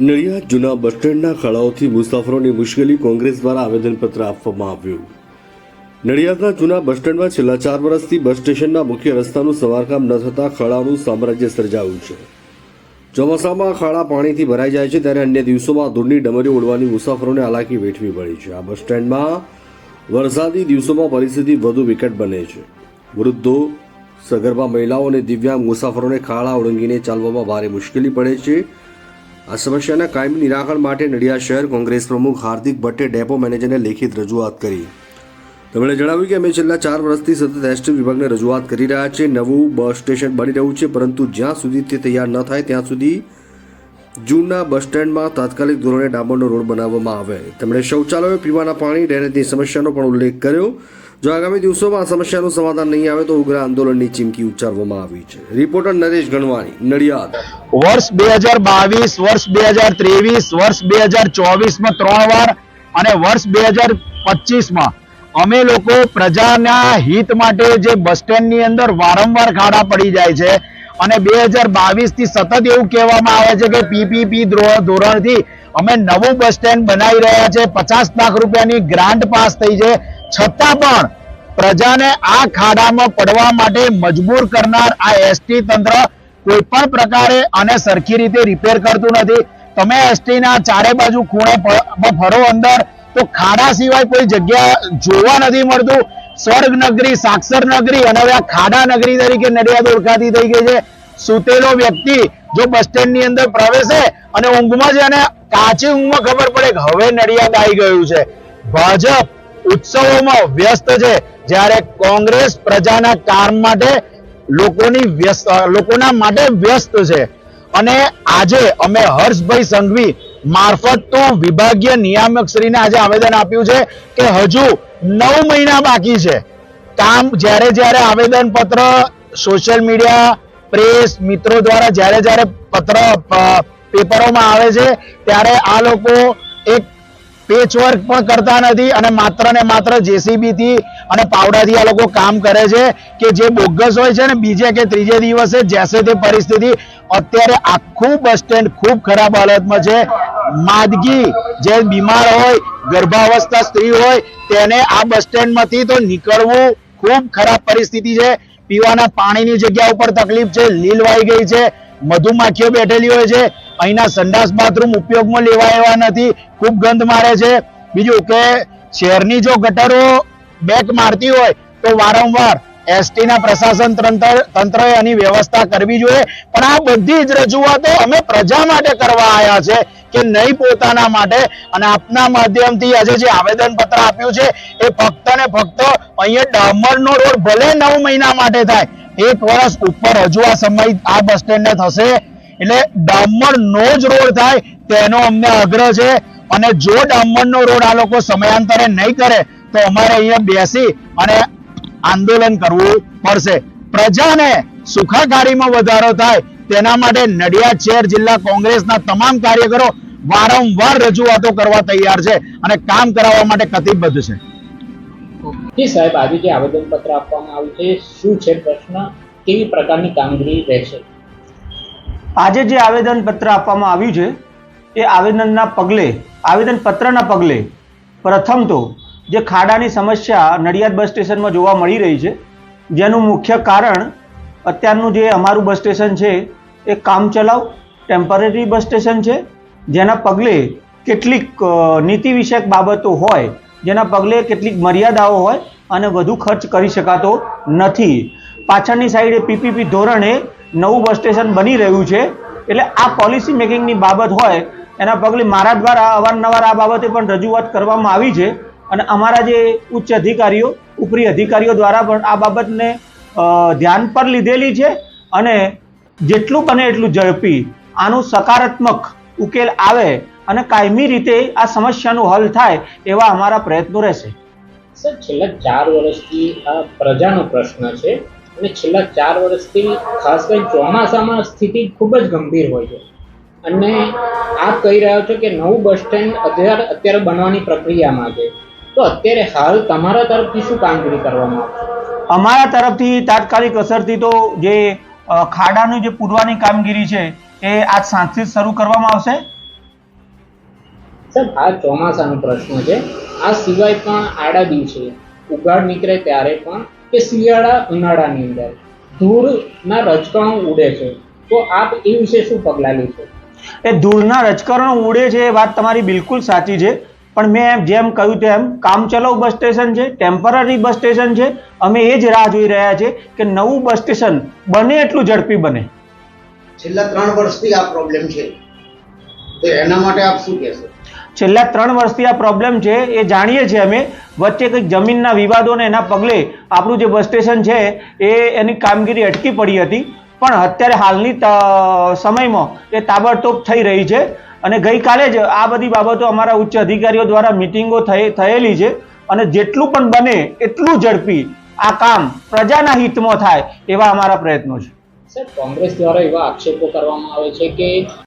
નડિયાદ જૂના બસ સ્ટેન્ડના ખાડાઓથી મુસાફરોની મુશ્કેલી કોંગ્રેસ દ્વારા આવેદનપત્ર આપવામાં આવ્યું. નડિયાદના જૂના બસ સ્ટેન્ડમાં છેલ્લા ચાર વર્ષથી બસ સ્ટેશનના મુખ્ય રસ્તાનું સમારકામ ન થતાં ખાડાનું સામ્રાજ્ય સર્જાયું છે. ચોમાસામાં ખાડા પાણીથી ભરાઈ જાય છે ત્યારે અન્ય દિવસોમાં ધૂળની ડમરીઓ ઉડવાની મુસાફરોને હાલાકી વેઠવી પડી છે. આ બસ સ્ટેન્ડમાં વરસાદી દિવસોમાં પરિસ્થિતિ વધુ વિકટ બને છે. વૃદ્ધો, સગર્ભા મહિલાઓ અને દિવ્યાંગ મુસાફરોને ખાડા ઓળંગીને ચાલવામાં ભારે મુશ્કેલી પડે છે. આ સમસ્યાના કાયમી નિરાકરણ માટે નડિયાદ શહેર કોંગ્રેસ પ્રમુખ હાર્દિક ભટ્ટે ડેપો મેનેજરને લેખિત રજૂઆત કરી. તેમણે જણાવ્યું કે અમે છેલ્લા ચાર વર્ષથી સતત એસટી વિભાગને રજૂઆત કરી રહ્યા છીએ, નવું બસ સ્ટેશન બની રહ્યું છે, પરંતુ જ્યાં સુધી તે તૈયાર ન થાય, ત્યાં સુધી જૂના બસ સ્ટેન્ડમાં તાત્કાલિક ધોરણે ડામરનો રોડ બનાવવામાં આવે. તેમણે શૌચાલયો, પીવાના પાણી, ડ્રેનેજની સમસ્યાનો પણ ઉલ્લેખ કર્યો. જો આગામી દિવસોમાં આ સમસ્યાનું સમાધાન નહીં આવે તો ઉગ્ર આંદોલનની ચીમકી ઉચ્ચારવામાં આવી છે. રિપોર્ટર નરેશ ગણવાણી, નડિયાદ. વર્ષ બે હજાર બાવીસ, વર્ષ બે હજાર ત્રેવીસ, વર્ષ બે હજાર ચોવીસમાં ત્રણ વાર અને વર્ષ બે હજાર પચીસમાં અમે લોકો પ્રજાના હિત માટે જે બસ સ્ટેન્ડની અંદર વારંવાર ખાડા પડી જાય છે. અને બે હજાર બાવીસથી સતત એવું કહેવામાં આવે છે કે પીપીપી ધોરણથી અમે નવું બસ સ્ટેન્ડ બનાવી રહ્યા છે. પચાસ લાખ રૂપિયાની ગ્રાન્ટ પાસ થઈ છે. છતાં પણ પ્રજાને આ ખાડામાં પડવા માટે મજબૂર કરનાર આ એસટી તંત્ર કોઈ પણ પ્રકારે અને સરખી રીતે રિપેર કરતું નથી. તમે એસટી ના ચારે બાજુ ખૂણે ફરો અંદર, તો ખાડા સિવાય કોઈ જગ્યા જોવા નથી મળતું. સ્વર્ગ નગરી સાક્ષર નગરી અને હવે આ ખાડા નગરી તરીકે નડિયાદ ઓળખાતી થઈ ગઈ છે. સુતેલો વ્યક્તિ જો બસ સ્ટેન્ડની અંદર પ્રવેશે અને ઊંઘમાં છે અને કાચી ઊંઘમાં ખબર પડે કે હવે નડિયાદ આવી ગયું છે. ભાજપ ઉત્સવોમાં વ્યસ્ત છે. જ્યારે કોંગ્રેસ પ્રજાના કામ માટે લોકોની વ્યસ્ત, લોકોના માટે વ્યસ્ત છે. અને આજે અમે હર્ષભાઈ સંઘવી મારફત તો વિભાગીય નિયામક શ્રીને આજે આવેદન આપ્યું છે કે હજુ નવ મહિના બાકી છે. કામ જ્યારે જ્યારે આવેદન પત્ર, સોશિયલ મીડિયા, પ્રેસ, મિત્રો દ્વારા જ્યારે જ્યારે પત્ર પેપરોમાં આવે છે, ત્યારે આ લોકો એક પેચ વર્ક પણ કરતા નથી અને માત્ર ને માત્ર જેસીબી થી અને પાવડાથી આ લોકો કામ કરે છે કે જે બોગસ હોય છે ને, બીજે કે ત્રીજે દિવસે જેસે તે પરિસ્થિતિ અત્યારે આખું બસ સ્ટેન્ડ ખૂબ ખરાબ હાલતમાં છે. માદગી જે બીમાર હોય, ગર્ભાવસ્થા સ્ત્રી હોય, તેને આ બસ સ્ટેન્ડમાંથી તો નીકળવું ખૂબ ખરાબ પરિસ્થિતિ છે. પીવાના પાણીની જગ્યા ઉપર તકલીફ છે, લીલ વાઈ ગઈ છે, મધુમાખીઓ બેઠેલી હોય છે. અહીંના સંડાસ બાથરૂમ ઉપયોગમાં લેવા એવા નથી. ખૂબ ગંધ મારે છે. બીજું કે શહેરની જો ગટરો બેક મારતી હોય, તો વારંવાર એસટી ના પ્રશાસન તંત્ર તંત્રએ આની વ્યવસ્થા કરવી જોઈએ. પણ આ બધી જ રજૂઆતો અમે પ્રજા માટે કરવા આવ્યા છે કે નહીં પોતાના માટે. અને આપના માધ્યમથી આજે જે આવેદન પત્ર આપ્યું છે, એ ફક્ત ને ફક્ત અહીંયા ડામરનો રોડ ભલે નવ મહિના માટે થાય, એક વર્ષ ઉપર હજુ આ સમય આ બસ સ્ટેન્ડ ને થશે. એટલે ડામર નો જ રોડ થાય તેનો અમને આગ્રહ છે. અને જો ડામરનો રોડ આ લોકો સમયાંતરે નહીં કરે, તો અમારે અહીંયા બેસી અને આંદોલન કરવું પડશે. પ્રજાને સુખાકારીમાં વધારો થાય તેના માટે નડિયાદ શહેર જિલ્લા કોંગ્રેસના તમામ કાર્યકરો વારંવાર રજૂઆતો કરવા તૈયાર છે અને કામ કરાવવા માટે કતિબદ્ધ છે. સાહેબ, આજે જે આવેદનપત્ર આપવામાં આવ્યું છે, શું છે પ્રશ્ન? કેવી પ્રકારની કામગીરી રહેશે? આજે જે આવેદન પત્ર આપવામાં આવ્યું છે, એ આવેદનના પગલે આવેદન પત્રના પગલે પ્રથમ તો જે ખાડાની સમસ્યા નડિયાદ બસ સ્ટેશનમાં જોવા મળી રહી છે, જેનું મુખ્ય કારણ અત્યારનું જે અમારું બસ સ્ટેશન છે, એ કામચલાઉ ટેમ્પરરી બસ સ્ટેશન છે, જેના પગલે કેટલીક નીતિ વિષયક બાબતો હોય, જેના પગલે કેટલીક મર્યાદાઓ હોય અને વધુ ખર્ચ કરી શકાતો નથી. પાછળની સાઈડે પીપીપી ધોરણે નવું બસ સ્ટેશન બની રહ્યું છે. એટલે આ પોલિસી મેકિંગની બાબત હોય, એના પગલે મારા દ્વારા અવારનવાર આ બાબતે પણ રજૂઆત કરવામાં આવી છે. અને અમારા જે ઉચ્ચ અધિકારીઓ, ઉપરી અધિકારીઓ દ્વારા પણ આ બાબતને ધ્યાન પર લીધેલી છે. અને જેટલું બને એટલું ઝડપી, આનું સકારાત્મક ઉકેલ આવે અને કાયમી રીતે આ સમસ્યાનું હલ થાય એવા અમારા પ્રયત્નો રહેશે. સર, છેલ્લા ચાર વર્ષથી આ પ્રજાનો પ્રશ્ન છે. અને છેલ્લા ચાર વર્ષથી ખાસ કરીને ચોમાસામાં સ્થિતિ ખૂબ જ ગંભીર હોય છે. અને આપ કહી રહ્યા છો કે નવું બસ સ્ટેન્ડ અત્યારે અત્યારે બનવાની પ્રક્રિયામાં છે. તો અત્યારે હાલ તમારા તરફથી શું કામગીરી કરવામાં આવશે? અમારા તરફથી તાત્કાલિક અસરથી તો જે ખાડાની જે પૂરવાની કામગીરી છે એ આજ સાંજથી શરૂ કરવામાં આવશે. સાહેબ આ ચોમાસાનો પ્રશ્ન છે. આ સિવાય પણ આડા દિવસે ઉઘાડ નીકળે ત્યારે પણ કે શિયાળા ઉનાળાની અંદર ધૂળના રજકણો ઉડે છે. તો આપ એ વિશે શું પગલાં લેશો? એ ધૂળના રજકરણો ઉડે છે એ વાત તમારી બિલકુલ સાચી છે. પણ મેં એમ જેમ કહ્યું તેમ કામચલાઉ બસ સ્ટેશન છે ટેમ્પરરી બસ સ્ટેશન છે. અમે એ જ રાહ જોઈ રહ્યા છે કે નવું બસ સ્ટેશન બને એટલું ઝડપી બને. છેલ્લા ત્રણ વર્ષથી આ પ્રોબ્લેમ છે. તો એના માટે આપ શું કહેશો? છેલ્લા ત્રણ વર્ષથી આ પ્રોબ્લેમ છે એ જાણીએ છીએ અમે. વચ્ચે કંઈક જમીનના વિવાદોને એના પગલે આપણું જે બસ સ્ટેશન છે એ એની કામગીરી અટકી પડી હતી. પણ અત્યારે હાલની સમયમાં એ તાબડતોબ થઈ રહી છે. અને ગઈકાલે જ આ બધી બાબતો અમારા ઉચ્ચ અધિકારીઓ દ્વારા મિટિંગો થયેલી છે. અને જેટલું પણ બને એટલું ઝડપી આ કામ પ્રજાના હિતમાં થાય એવા અમારા પ્રયત્નો છે. સર, કોંગ્રેસ દ્વારા એવા આક્ષેપો કરવામાં આવે છે કે